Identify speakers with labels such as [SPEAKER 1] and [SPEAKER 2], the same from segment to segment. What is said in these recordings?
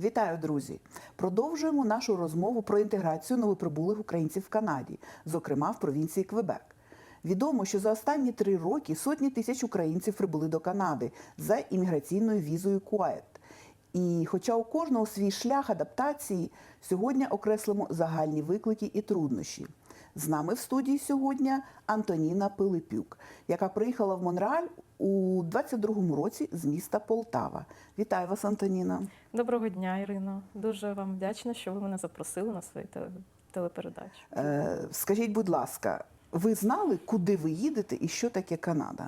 [SPEAKER 1] Вітаю, друзі! Продовжуємо нашу розмову про інтеграцію новоприбулих українців в Канаді, зокрема в провінції Квебек. Відомо, що за останні три роки сотні тисяч українців прибули до Канади за імміграційною візою КУАЕТ. І хоча у кожного свій шлях адаптації, сьогодні окреслимо загальні виклики і труднощі. З нами в студії сьогодні Антоніна Пилипюк, яка приїхала в Монреаль у 22-му році з міста Полтава. Вітаю вас, Антоніна.
[SPEAKER 2] Доброго дня, Ірино. Дуже вам вдячна, що ви мене запросили на свою теле- телепередачу.
[SPEAKER 1] Е, скажіть, будь ласка, ви знали, куди ви їдете і що таке Канада?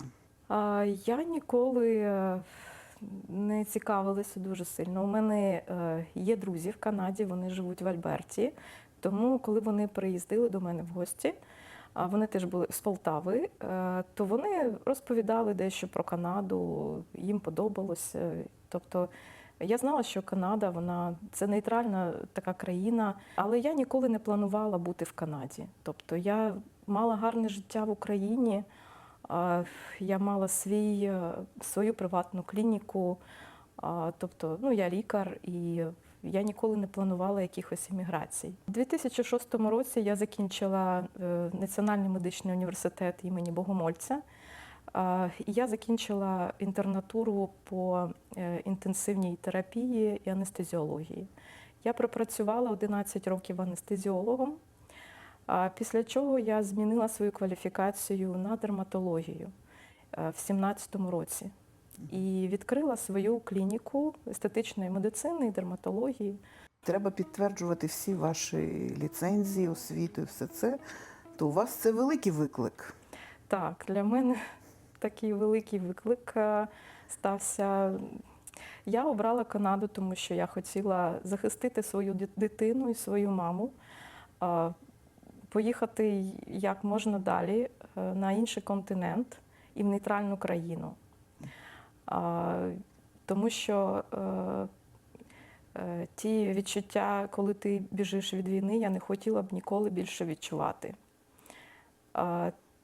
[SPEAKER 2] А, я ніколи е, не цікавилася дуже сильно. У мене е, є друзі в Канаді, вони живуть в Альберті. Тому, коли вони приїздили до мене в гості, вони теж були з Полтави, е, то вони розповідали дещо про Канаду, їм подобалося. Тобто я знала, що Канада вона це нейтральна така країна, але я ніколи не планувала бути в Канаді. Тобто я мала гарне життя в Україні. Я мала свій, е, свою приватну клініку, тобто ну, я лікар і я ніколи не планувала якихось еміграцій. У 2006 році я закінчила е, Національний медичний університет імені Богомольця. І Я закінчила інтернатуру по е, інтенсивній терапії і анестезіології. Я пропрацювала 11 років анестезіологом, після чого я змінила свою кваліфікацію на дерматологію е, в 2017 році і відкрила свою клініку естетичної медицини і дерматології.
[SPEAKER 1] Треба підтверджувати всі ваші ліцензії, освіту і все це. То у вас це великий виклик.
[SPEAKER 2] Так, для мене такий великий виклик е, стався. Я обрала Канаду, тому що я хотіла захистити свою ди- дитину і свою маму, е, поїхати як можна далі е, на інший континент і в нейтральну країну. Тому що е, е, ті відчуття, коли ти біжиш від війни, я не хотіла б ніколи більше відчувати.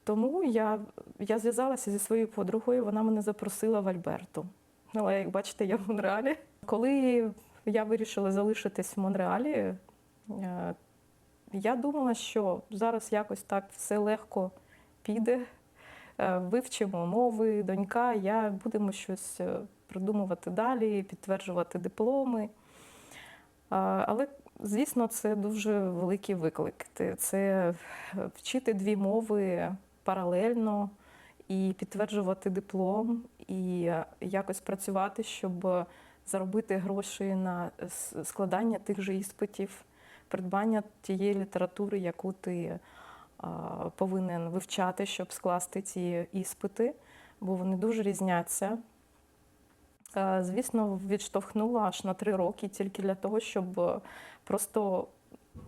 [SPEAKER 2] Тому я, я зв'язалася зі своєю подругою, вона мене запросила в Альберту. Ну, але як бачите, я в Монреалі. Коли я вирішила залишитись в Монреалі, е, я думала, що зараз якось так все легко піде. Е, Вивчимо мови, донька, я будемо щось е, придумувати далі, підтверджувати дипломи. Але, звісно, це дуже великий виклик. Це вчити дві мови паралельно і підтверджувати диплом, і е, якось працювати, щоб заробити гроші на складання тих же іспитів, придбання тієї літератури, яку ти повинен вивчати, щоб скласти ці іспити, бо вони дуже різняться. Е, Звісно, відштовхнула аж на три роки тільки для того, щоб е, просто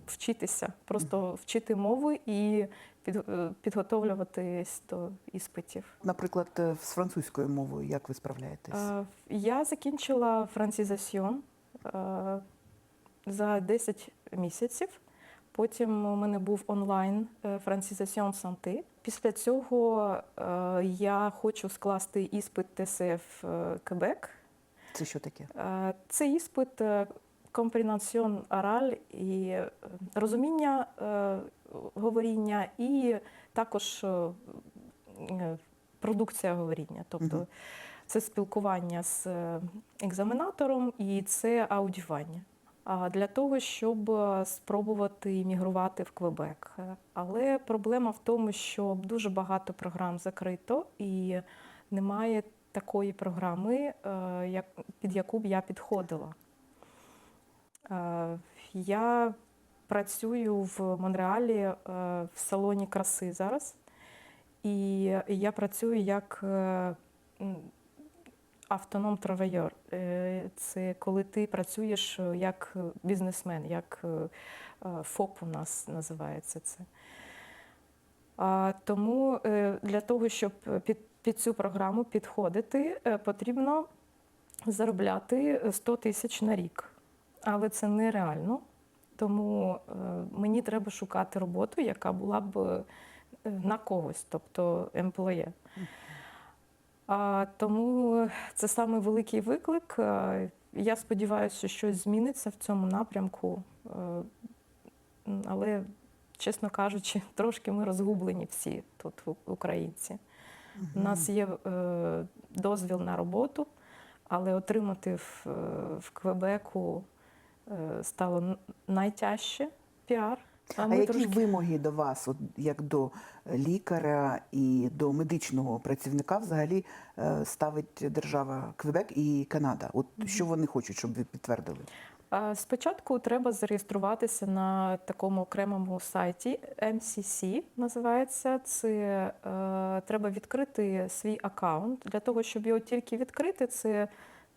[SPEAKER 2] вчитися, просто вчити мови і е, підготовлюватись до іспитів.
[SPEAKER 1] Наприклад, з французькою мовою, як ви справляєтесь?
[SPEAKER 2] Я закінчила францизасьйон е, за 10 місяців. Потім у мене був онлайн е, францизасьйон санти. Після цього е, я хочу скласти іспит ТСФ Кебек.
[SPEAKER 1] Це що таке?
[SPEAKER 2] Е, Це іспит компренаціон ораль і розуміння говоріння, і також продукція говоріння. Тобто це спілкування з екзаменатором і це аудіювання. Для того, щоб е, спробувати іммігрувати в Квебек. Е, Але проблема в тому, що дуже багато програм закрито і немає такої програми, е, під яку б я підходила. Я працюю в Монреалі в салоні краси зараз, і я працюю як автоном травейор. Е, Це коли ти працюєш е, як бізнесмен, як е, е, ФОП у нас називається це. Тому е, для того, щоб під, під цю програму підходити, е, потрібно заробляти 100 тисяч на рік. Але це нереально. Тому е, мені треба шукати роботу, яка була б е, на когось, тобто емплоє. Тому це саме великий виклик. Я сподіваюся, що щось зміниться в цьому напрямку. Але, чесно кажучи, трошки ми розгублені всі тут, українці. У нас є е, дозвіл на роботу, але отримати в, е, в Квебеку е, стало найтяжче піар.
[SPEAKER 1] А,
[SPEAKER 2] ми
[SPEAKER 1] які
[SPEAKER 2] трошки-
[SPEAKER 1] вимоги до вас, от як до лікаря і до медичного працівника, взагалі е, ставить держава Квебек і Канада? От що вони хочуть, щоб ви підтвердили?
[SPEAKER 2] Спочатку треба зареєструватися на такому окремому сайті MCC називається. Це е, треба відкрити свій аккаунт. Для того, щоб його тільки відкрити, це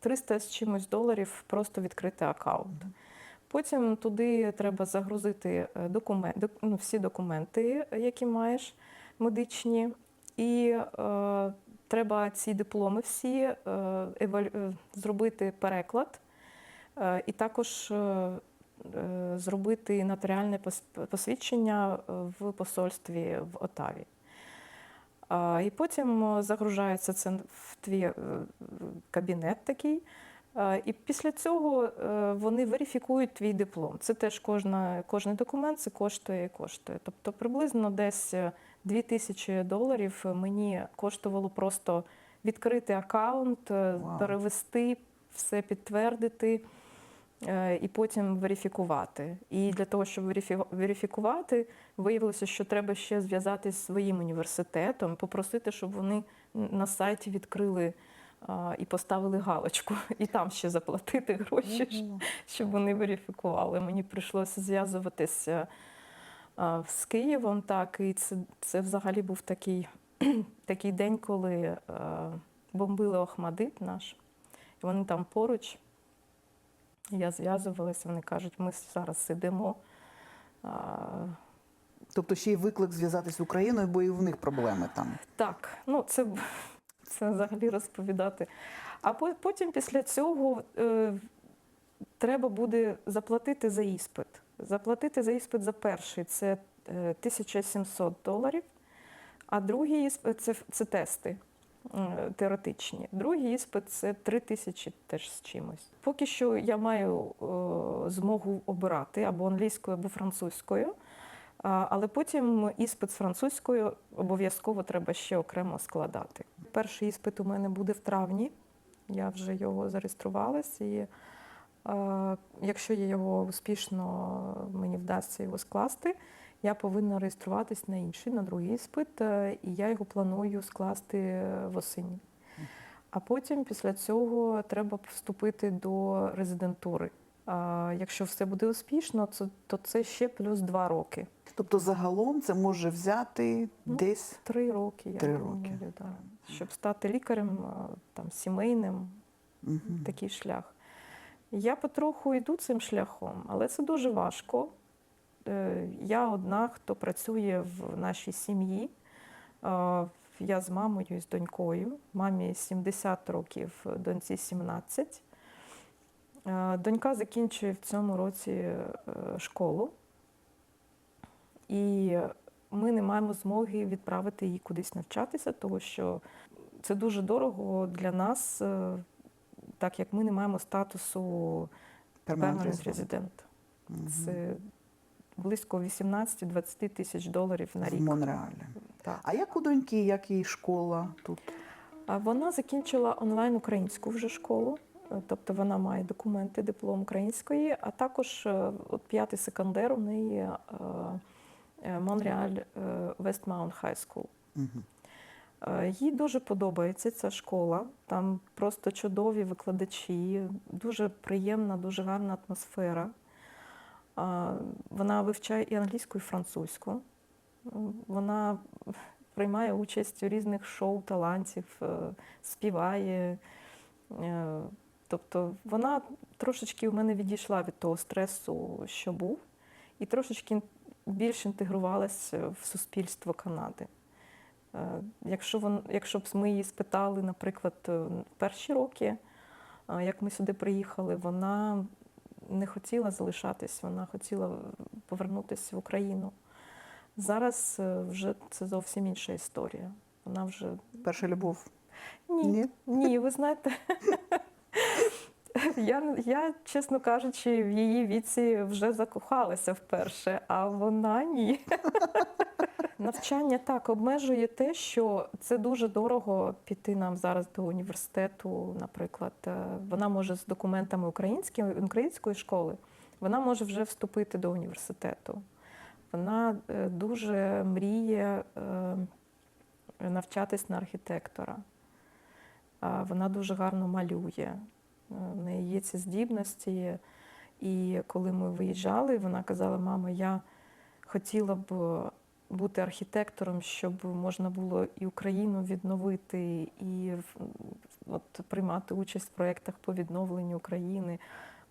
[SPEAKER 2] 300 з чимось доларів просто відкрити аккаунт. Потім туди треба загрузити е, документ, ну, всі документи, які маєш, медичні, і е, треба ці дипломи всі е, е, зробити переклад. Е, І також е, е, зробити нотаріальне посвідчення в посольстві в Отаві. І потім е, загружається це в твій кабінет такий. Е, І після цього е, вони верифікують твій диплом. Це теж кожна, кожний документ це коштує і коштує. Тобто приблизно десь е, 2000 доларів мені коштувало просто відкрити аккаунт, е,
[SPEAKER 1] Вау.
[SPEAKER 2] перевести, все підтвердити е, і потім верифікувати. І для того, щоб верифікувати, виявилося, що треба ще зв'язатися з своїм університетом, попросити, щоб вони на сайті відкрили а, і поставили галочку, і там ще заплатити гроші, щоб вони верифікували. Мені прийшлося зв'язуватися з Києвом, так, і це, це взагалі був такий, такий день, коли а, бомбили Охмадит наш. І вони там поруч. Я зв'язувалася, вони кажуть, ми зараз сидимо. А,
[SPEAKER 1] Тобто ще й виклик зв'язатися з Україною, бо і в них проблеми там.
[SPEAKER 2] Так, ну це, це взагалі розповідати. А потім після цього е, треба буде заплатити за іспит. Заплатити за іспит за перший це е, 1700 доларів, а другий іспит це, це тести е, теоретичні. Другий іспит це 3000 теж з чимось. Поки що я маю е, змогу обирати або англійською, або французькою. Але потім іспит з французькою обов'язково треба ще окремо складати. Перший іспит у мене буде в травні. Я вже його зареєструвалась, і е, якщо я його успішно мені вдасться його скласти, я повинна реєструватись на інший, на другий іспит, е, і я його планую скласти восені. А потім після цього треба вступити до резидентури. А якщо все буде успішно, то це ще плюс два роки.
[SPEAKER 1] Тобто загалом це може взяти
[SPEAKER 2] Ну,
[SPEAKER 1] десь
[SPEAKER 2] Три роки, я
[SPEAKER 1] Три
[SPEAKER 2] думаю,
[SPEAKER 1] роки.
[SPEAKER 2] да. щоб стати лікарем, там, сімейним,
[SPEAKER 1] Мгм.
[SPEAKER 2] такий шлях. Я потроху йду цим шляхом, але це дуже важко. Е, Я одна, хто працює в нашій сім'ї. Я з мамою і з донькою. Мамі 70 років, доньці 17. Е, Донька закінчує в цьому році е, школу. І ми не маємо змоги відправити її кудись навчатися, тому що це дуже дорого для нас, е, так як ми не маємо статусу
[SPEAKER 1] resident.
[SPEAKER 2] resident. Це близько 18-20 тисяч доларів на
[SPEAKER 1] в
[SPEAKER 2] рік.
[SPEAKER 1] Монреалі.
[SPEAKER 2] Так.
[SPEAKER 1] А як у доньки, як її школа тут?
[SPEAKER 2] Вона закінчила онлайн українську вже школу, е, тобто вона має документи, диплом української, а також е, от п'ятий секондер у неї Монреаль е, High School.
[SPEAKER 1] Мгм.
[SPEAKER 2] Е, Їй дуже подобається ця школа. Там просто чудові викладачі, дуже приємна, дуже гарна атмосфера. Вона вивчає і англійську, і французьку. Вона приймає участь у різних шоу талантів, е, співає. Е, Тобто вона трошечки у мене відійшла від того стресу, що був, і трошечки більш інтегрувалася в суспільство Канади. Е, Якщо, вон, якщо б ми її спитали, наприклад, е, перші роки, е, як ми сюди приїхали, вона не хотіла залишатись, вона хотіла повернутися в Україну. Зараз е, вже це зовсім інша історія. Вона вже
[SPEAKER 1] Перша любов.
[SPEAKER 2] ні,
[SPEAKER 1] Ні?
[SPEAKER 2] ні, ви знаєте, Я, я, чесно кажучи, в її віці вже закохалася вперше, а вона ні. Навчання так обмежує те, що це дуже дорого піти нам зараз до університету. Наприклад, Е, вона може з документами української, української школи, вона може вже вступити до університету. Вона е, дуже мріє е, навчатись на архітектора. Вона дуже гарно малює. Е, В неї є ці здібності. І коли ми виїжджали, вона казала: мама, я хотіла б бути архітектором, щоб можна було і Україну відновити, і от, приймати участь в проєктах по відновленню України.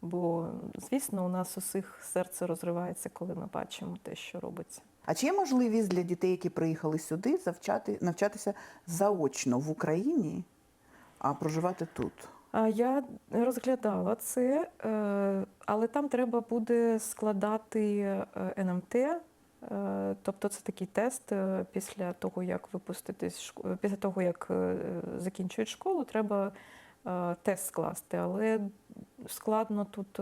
[SPEAKER 2] Бо, звісно, у нас усіх серце розривається, коли ми бачимо те, що робиться.
[SPEAKER 1] А чи є можливість для дітей, які приїхали сюди, завчати, навчатися заочно в Україні, а проживати тут?
[SPEAKER 2] Я розглядала це, е, але там треба буде складати е, НМТ. е, Тобто це такий тест після того, як випуститись після того, як закінчують школу, треба тест скласти. Але складно тут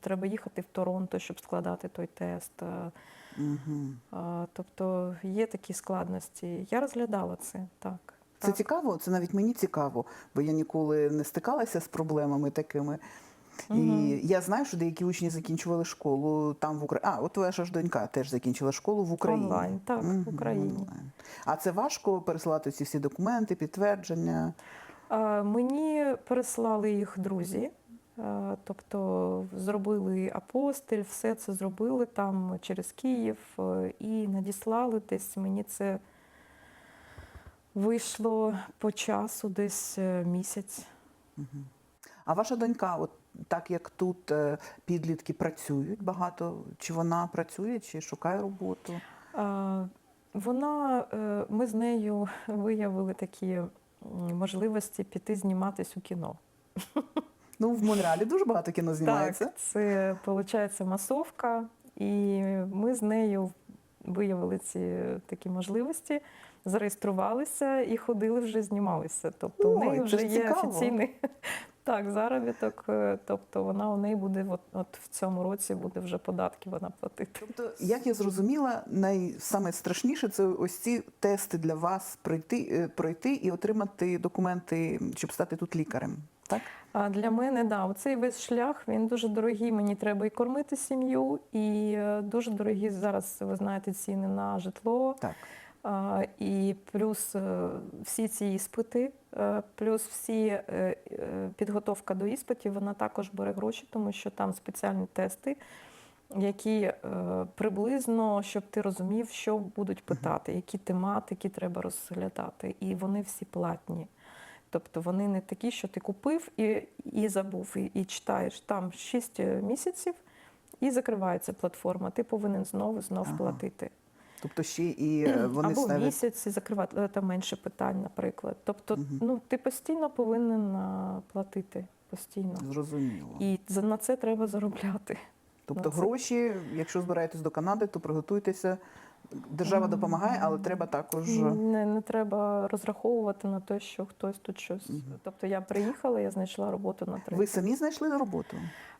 [SPEAKER 2] треба їхати в Торонто, щоб складати той тест.
[SPEAKER 1] Угу.
[SPEAKER 2] Тобто є такі складності. Я розглядала це так.
[SPEAKER 1] Це цікаво, це навіть мені цікаво, бо я ніколи не стикалася з проблемами такими. І я знаю, що деякі учні закінчували школу там в Україні. А, от твоя ж донька теж закінчила школу в Україні.
[SPEAKER 2] Онлайн, так, в Україні.
[SPEAKER 1] онлайн. А це важко пересилати ці всі документи, підтвердження.
[SPEAKER 2] А, Мені переслали їх друзі, а, тобто зробили апостиль, все це зробили там через Київ е, і надіслали десь. Мені це вийшло по часу десь е, місяць.
[SPEAKER 1] А ваша донька, от так як тут е, підлітки працюють багато, чи вона працює, чи шукає роботу?
[SPEAKER 2] Вона, е, ми з нею виявили такі можливості піти зніматись у кіно.
[SPEAKER 1] Ну, в Монреалі дуже багато кіно знімається.
[SPEAKER 2] Так, це виходить масовка, і ми з нею виявили ці такі можливості, зареєструвалися і ходили вже знімалися. Тобто у неї вже є
[SPEAKER 1] цікаво.
[SPEAKER 2] офіційний так, заробіток. е, Тобто вона у неї буде, от, от в цьому році буде вже податки вона платити.
[SPEAKER 1] Тобто, як я зрозуміла, най... саме страшніше це ось ці тести для вас пройти, е, пройти і отримати документи, щоб стати тут лікарем. Так?
[SPEAKER 2] А для мене, да, оцей весь шлях він дуже дорогий. Мені треба і кормити сім'ю, і е, дуже дорогі зараз, ви знаєте, ціни на житло.
[SPEAKER 1] Так.
[SPEAKER 2] А, І плюс е, всі ці іспити, е, плюс всі підготовка до іспитів, вона також бере гроші, тому що там спеціальні тести, які е, приблизно, щоб ти розумів, що будуть питати, які тематики треба розглядати. І вони всі платні. Тобто вони не такі, що ти купив і, і забув, і, і читаєш там 6 місяців, і закривається платформа. Ти повинен знову знов
[SPEAKER 1] Ага.
[SPEAKER 2] платити.
[SPEAKER 1] Тобто ще і е, вони
[SPEAKER 2] Або
[SPEAKER 1] ставлять.
[SPEAKER 2] місяць і закривати е, там менше питань, наприклад. Тобто,
[SPEAKER 1] Мгм.
[SPEAKER 2] ну ти постійно повинен платити постійно.
[SPEAKER 1] Зрозуміло.
[SPEAKER 2] І на це треба заробляти.
[SPEAKER 1] Тобто
[SPEAKER 2] це-
[SPEAKER 1] гроші, якщо збираєтесь до Канади, то приготуйтеся. Держава допомагає, але треба також.
[SPEAKER 2] Не, не треба розраховувати на те, що хтось тут щось.
[SPEAKER 1] Мгм.
[SPEAKER 2] Тобто я приїхала, я знайшла роботу на три.
[SPEAKER 1] Ви самі знайшли роботу?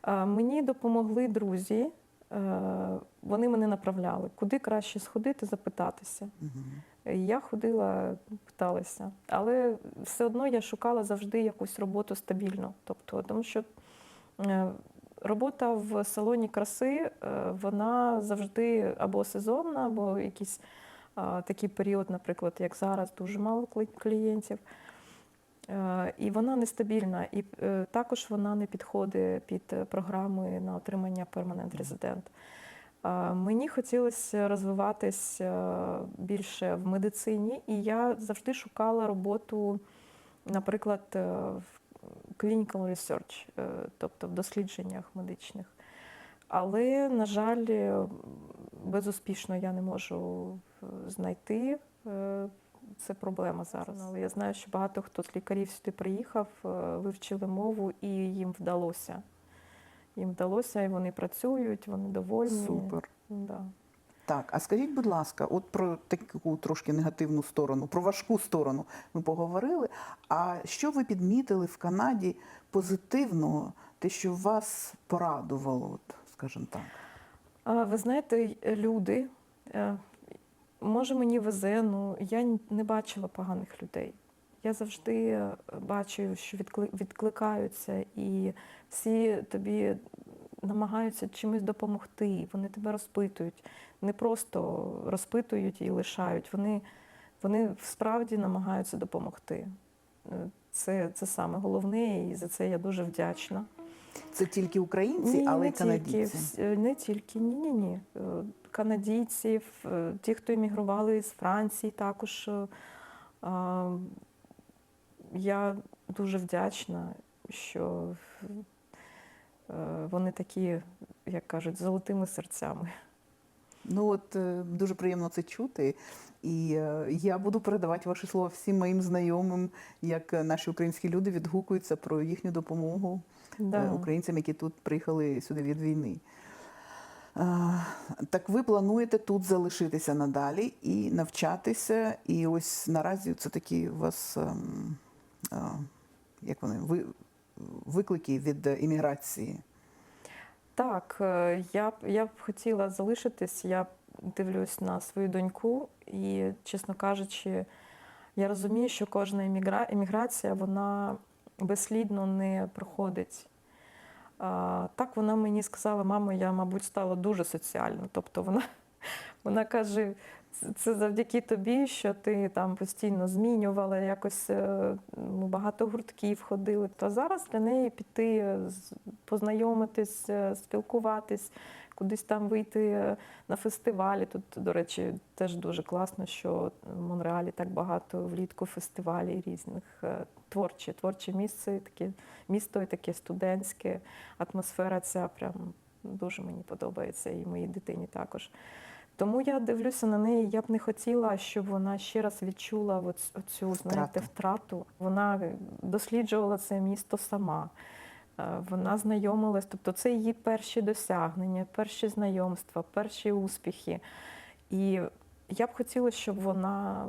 [SPEAKER 2] Мені допомогли друзі. Е, Вони мене направляли, куди краще сходити, запитатися.
[SPEAKER 1] Угу.
[SPEAKER 2] Я ходила, питалася, але все одно я шукала завжди якусь роботу стабільну. Тобто, тому що е, робота в салоні краси, е, вона завжди або сезонна, або якийсь такий період, наприклад, як зараз, дуже мало клієнтів. Е, І вона нестабільна, і е, також вона не підходить під е, програми на отримання перманент резидент. Е, Мені хотілося розвиватись е, більше в медицині, і я завжди шукала роботу, наприклад, е, в clinical research, е, тобто в дослідженнях медичних. Але, на жаль, е, безуспішно я не можу е, знайти. Це проблема зараз. Але я знаю, що багато хто з лікарів сюди приїхав, вивчили мову і їм вдалося. Їм вдалося, і вони працюють, вони довольні.
[SPEAKER 1] Супер.
[SPEAKER 2] Да.
[SPEAKER 1] Так, а скажіть, будь ласка, от про таку трошки негативну сторону, про важку сторону ми поговорили. А що ви підмітили в Канаді позитивного те, що вас порадувало, от, скажімо так?
[SPEAKER 2] Ви знаєте, люди, е, може мені везе, ну я не бачила поганих людей. Я завжди е, бачу, що відкликаються, і всі тобі намагаються чимось допомогти. Вони тебе розпитують, не просто розпитують і лишають. Вони, вони справді намагаються допомогти. Е, Це, це саме головне, і за це я дуже вдячна.
[SPEAKER 1] Це тільки українці, але й
[SPEAKER 2] не
[SPEAKER 1] канадійці.
[SPEAKER 2] Тільки, е, не тільки, ні, ні, ні. Е, Канадійців, ті, хто емігрували з Франції, також. Я дуже вдячна, що вони такі, як кажуть, золотими серцями.
[SPEAKER 1] Ну от е, дуже приємно це чути. І е, я буду передавати ваші слова всім моїм знайомим, як е, наші українські люди відгукуються про їхню допомогу е,
[SPEAKER 2] Да.
[SPEAKER 1] українцям, які тут приїхали сюди від війни. Е, Так ви плануєте тут залишитися надалі і навчатися. І ось наразі це такі у вас ем, е, як вони, ви, виклики від імміграції.
[SPEAKER 2] Так, е, я я б хотіла залишитись. Я дивлюсь на свою доньку, і, чесно кажучи, я розумію, що кожна емігра... еміграція вона безслідно не проходить. А, так вона мені сказала, мамо, я, мабуть, стала дуже соціальна. Тобто вона, вона каже, «Це- завдяки тобі, що ти там постійно змінювала, якось е, ну, багато гуртків ходили. То зараз для неї піти, е, познайомитись, е, спілкуватись, кудись там вийти на фестивалі. Тут, до речі, теж дуже класно, що в Монреалі так багато влітку фестивалів різних е, творчі, творче місце, таке місто і таке студентське. Атмосфера ця прям дуже мені подобається, і моїй дитині також. Тому я дивлюся на неї. Я б не хотіла, щоб вона ще раз відчула оцю знаєте,
[SPEAKER 1] Втрату.
[SPEAKER 2] Вона досліджувала це місто сама. Е, Вона знайомилась, тобто це її перші досягнення, перші знайомства, перші успіхи. І я б хотіла, щоб вона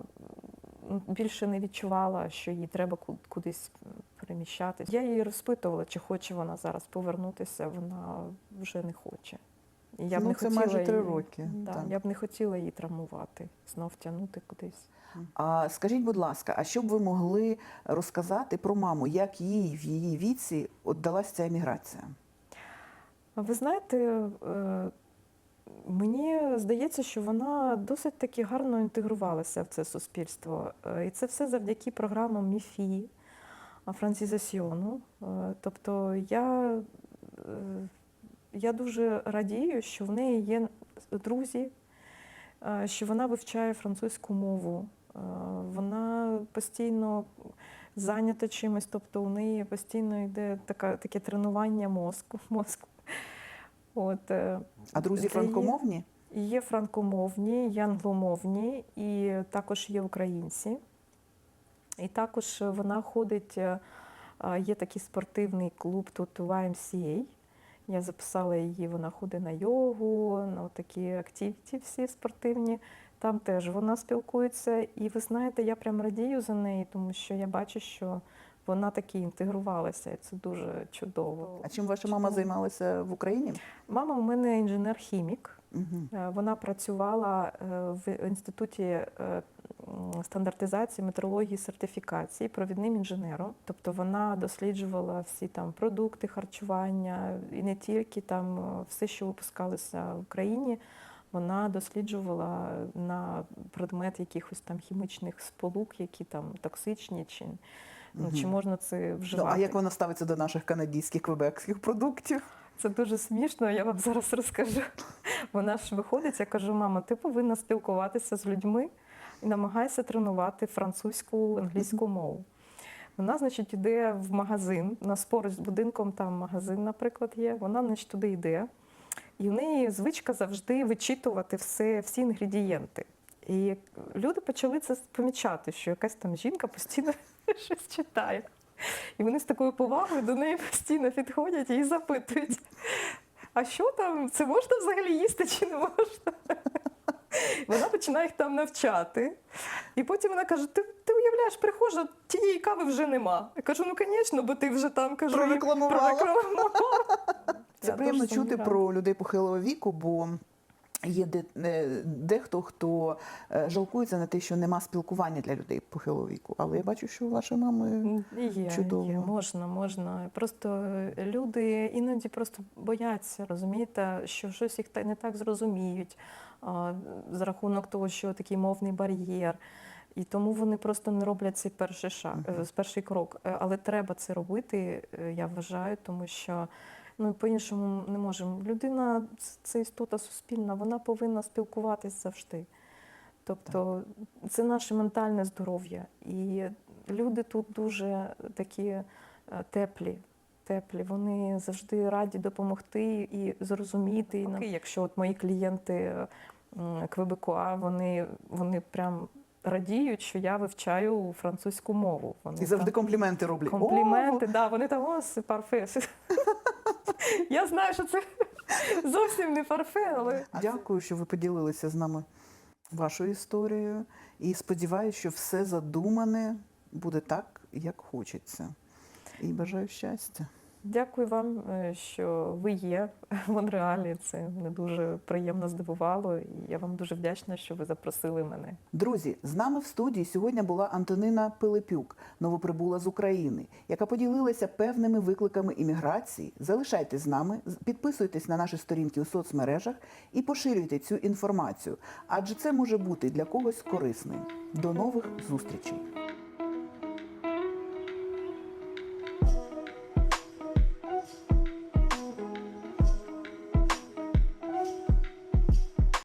[SPEAKER 2] більше не відчувала, що їй треба кудись переміщатися. Я її розпитувала, чи хоче вона зараз повернутися. Вона вже не хоче. Я б
[SPEAKER 1] Ну,
[SPEAKER 2] не
[SPEAKER 1] це
[SPEAKER 2] хотіла
[SPEAKER 1] майже три
[SPEAKER 2] її-
[SPEAKER 1] роки,
[SPEAKER 2] Да,
[SPEAKER 1] так.
[SPEAKER 2] я б не хотіла її травмувати, знов тягнути кудись.
[SPEAKER 1] А скажіть, будь ласка, а що б ви могли розказати про маму, як їй в її віці от далась ця еміграція?
[SPEAKER 2] Ви знаєте, е, мені здається, що вона досить таки гарно інтегрувалася в це суспільство. Е, І це все завдяки програмам МІФІ, францізасіону. Е, Тобто я, я дуже радію, що в неї є друзі, е, що вона вивчає французьку мову. Е, Вона постійно зайнята чимось, тобто у неї постійно йде така, таке тренування мозку. мозку. От, е,
[SPEAKER 1] А друзі франкомовні?
[SPEAKER 2] Є франкомовні, є англомовні, і також є українці. І також вона ходить, є такий спортивний клуб тут YMCA. Я записала її, вона ходить на йогу, на такі активіті всі спортивні. Там теж вона спілкується. І ви знаєте, я прям радію за неї, тому що я бачу, що вона таки інтегрувалася, і це дуже чудово.
[SPEAKER 1] А чим ваша мама
[SPEAKER 2] Чудово.
[SPEAKER 1] займалася в Україні?
[SPEAKER 2] Мама в мене інженер-хімік.
[SPEAKER 1] Угу.
[SPEAKER 2] Вона працювала е, в інституті е, стандартизації, метрології, сертифікації провідним інженером. Тобто вона досліджувала всі там продукти харчування і не тільки там е, все, що випускалося в Україні. Вона досліджувала на предмет якихось там хімічних сполук, які там токсичні, чи, ну, чи можна це
[SPEAKER 1] Ну,
[SPEAKER 2] вживати.
[SPEAKER 1] а як вона ставиться до наших канадських квебекських продуктів?
[SPEAKER 2] Це дуже смішно, я вам зараз розкажу. Вона ж виходить, я кажу, мама, ти повинна спілкуватися з людьми і намагайся тренувати французьку, англійську мову. Вона, значить, йде в магазин, у нас поруч з будинком там магазин, наприклад, є. Вона, значить, туди йде. І в неї звичка завжди вичитувати все, всі інгредієнти. І люди почали це помічати, що якась там жінка постійно щось читає. І вони з такою повагою до неї постійно підходять і запитують, а що там, це можна взагалі їсти чи не можна? Вона починає їх там навчати. І потім вона каже: ти, ти уявляєш, прихожа, тієї кави вже нема. Я кажу, ну звісно, бо ти вже там кажу,
[SPEAKER 1] Прорекламувала.
[SPEAKER 2] прорекламувала.
[SPEAKER 1] Це
[SPEAKER 2] Я
[SPEAKER 1] приємно чути про людей похилого віку, бо є е, дехто, хто е, жалкується на те, що нема спілкування для людей похилого віку. Але я бачу, що у вашої мами
[SPEAKER 2] Є,
[SPEAKER 1] Чудово.
[SPEAKER 2] є, можна, можна. Просто е, люди іноді просто бояться, розумієте, що щось їх не так зрозуміють а, за рахунок того, що такий мовний бар'єр. І тому вони просто не роблять цей перший шаг, перший крок. Але треба це робити, я вважаю, тому що ну, по-іншому не можемо. Людина це істота суспільна, вона повинна спілкуватись завжди. Тобто це наше ментальне здоров'я. І люди тут дуже такі е, теплі. Теплі, вони завжди раді допомогти і зрозуміти. І нам- Якщо от мої клієнти Квебекуа, вони, вони прям радіють, що я вивчаю французьку мову. Вони
[SPEAKER 1] і завжди
[SPEAKER 2] там-
[SPEAKER 1] компліменти роблять.
[SPEAKER 2] компліменти, да, вони там о, це парфе. Я знаю, що це зовсім не парфе, але
[SPEAKER 1] дякую, що ви поділилися з нами вашою історією. І сподіваюся, що все задумане буде так, як хочеться. І бажаю щастя.
[SPEAKER 2] Дякую вам, е, що ви є в Монреалі. Це мене дуже приємно здивувало. І я вам дуже вдячна, що ви запросили мене.
[SPEAKER 1] Друзі, з нами в студії сьогодні була Антонина Пилипюк, новоприбула з України, яка поділилася певними викликами імміграції. Залишайтесь з нами, підписуйтесь на наші сторінки у соцмережах і поширюйте цю інформацію, адже це може бути для когось корисним. До нових зустрічей!